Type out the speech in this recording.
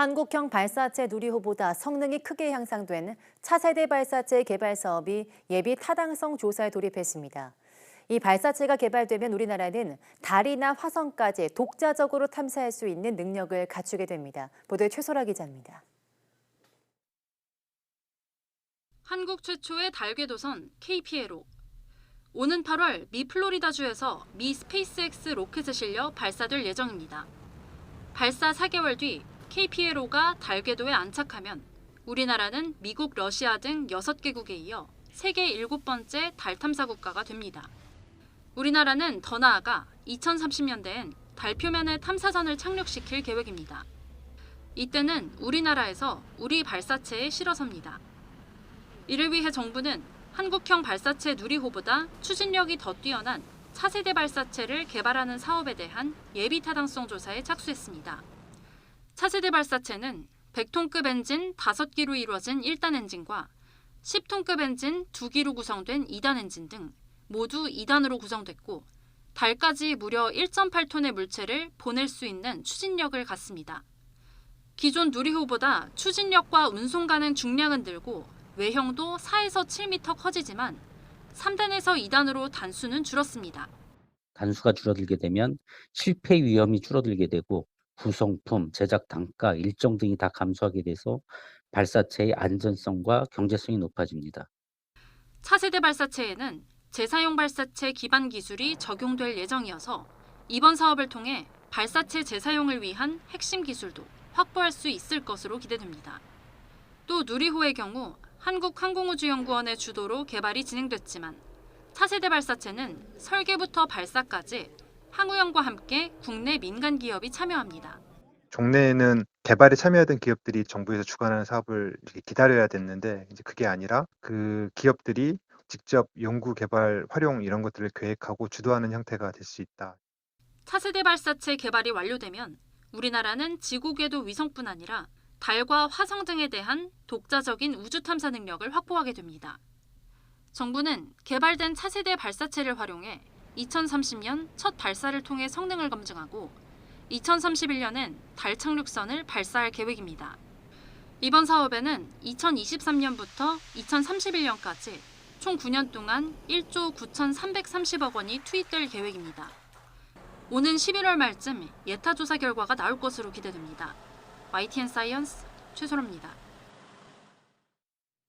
한국형 발사체 누리호보다 성능이 크게 향상된 차세대 발사체 개발 사업이 예비 타당성 조사에 돌입했습니다. 이 발사체가 개발되면 우리나라는 달이나 화성까지 독자적으로 탐사할 수 있는 능력을 갖추게 됩니다. 보도에 최소라 기자입니다. 한국 최초의 달 궤도선 KPLO. 오는 8월 미 플로리다주에서 미 스페이스X 로켓에 실려 발사될 예정입니다. 발사 4개월 뒤 KPLO가 달 궤도에 안착하면 우리나라는 미국, 러시아 등 6개국에 이어 세계 7번째 달 탐사 국가가 됩니다. 우리나라는 더 나아가 2030년대엔 달 표면에 탐사선을 착륙시킬 계획입니다. 이때는 우리나라에서 우리 발사체에 실어섭니다. 이를 위해 정부는 한국형 발사체 누리호보다 추진력이 더 뛰어난 차세대 발사체를 개발하는 사업에 대한 예비 타당성 조사에 착수했습니다. 차세대 발사체는 100톤급 엔진 5기로 이루어진 1단 엔진과 10톤급 엔진 2기로 구성된 2단 엔진 등 모두 2단으로 구성됐고 달까지 무려 1.8톤의 물체를 보낼 수 있는 추진력을 갖습니다. 기존 누리호보다 추진력과 운송 가능 중량은 늘고 외형도 4에서 7m 커지지만 3단에서 2단으로 단수는 줄었습니다. 단수가 줄어들게 되면 실패 위험이 줄어들게 되고 구성품, 제작 단가, 일정 등이 다 감소하게 돼서 발사체의 안전성과 경제성이 높아집니다. 차세대 발사체에는 재사용 발사체 기반 기술이 적용될 예정이어서 이번 사업을 통해 발사체 재사용을 위한 핵심 기술도 확보할 수 있을 것으로 기대됩니다. 또 누리호의 경우 한국항공우주연구원의 주도로 개발이 진행됐지만 차세대 발사체는 설계부터 발사까지 항우연과 함께 국내 민간 기업이 참여합니다. 종래에는 개발에 참여하던 기업들이 정부에서 주관하는 사업을 기다려야 됐는데 이제 그게 아니라 그 기업들이 직접 연구 개발 활용 이런 것들을 계획하고 주도하는 형태가 될 수 있다. 차세대 발사체 개발이 완료되면 우리나라는 지구 궤도 위성뿐 아니라 달과 화성 등에 대한 독자적인 우주 탐사 능력을 확보하게 됩니다. 정부는 개발된 차세대 발사체를 활용해 2030년 첫 발사를 통해 성능을 검증하고 2031년엔 달 착륙선을 발사할 계획입니다. 이번 사업에는 2023년부터 2031년까지 총 9년 동안 1조 9,330억 원이 투입될 계획입니다. 오는 11월 말쯤 예타 조사 결과가 나올 것으로 기대됩니다. YTN 사이언스 최소로입니다.